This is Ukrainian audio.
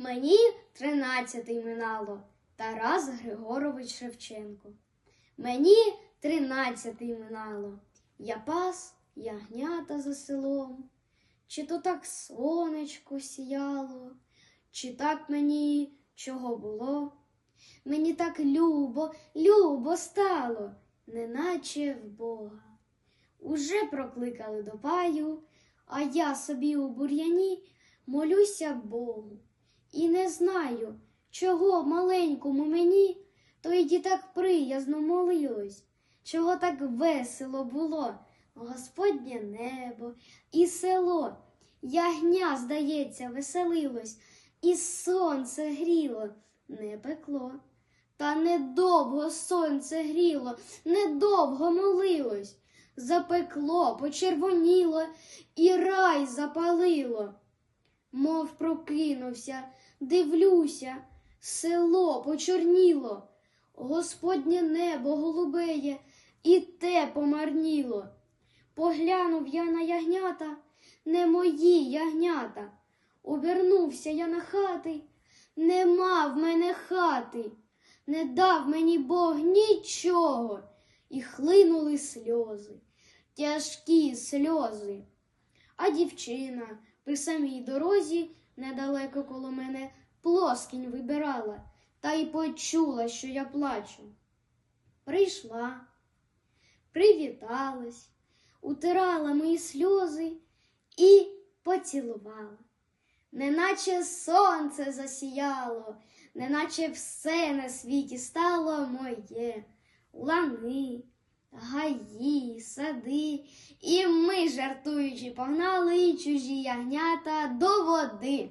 Мені тринадцятий минало Тарас Григорович Шевченко. Мені тринадцятий минало. Я пас ягнята за селом. Чи то так сонечко сіяло, чи так мені чого було? Мені так любо, любо стало, неначе в Бога. Уже прокликали до паю, а я собі у бур'яні молюся Богу. І не знаю, чого маленькому мені, тоді так приязно молилось, чого так весело було, Господнє небо і село. Ягня, здається, веселилось, і сонце гріло, не пекло. Та недовго сонце гріло, недовго молилось. Запекло, почервоніло і рай запалило. Мов прокинувся, дивлюся, село почорніло, Господнє небо голубеє, і те помарніло. Поглянув я на ягнята, не мої ягнята. Обернувся я на хати, нема в мене хати, не дав мені Бог нічого, і хлинули сльози, тяжкі сльози. А дівчина при самій дорозі недалеко коло мене плоскінь вибирала та й почула, що я плачу. Прийшла, привіталась, утирала мої сльози і поцілувала. Неначе сонце засіяло, неначе все на світі стало моє, лани, гаї, сади, і ми, жартуючи, погнали чужі ягнята до води.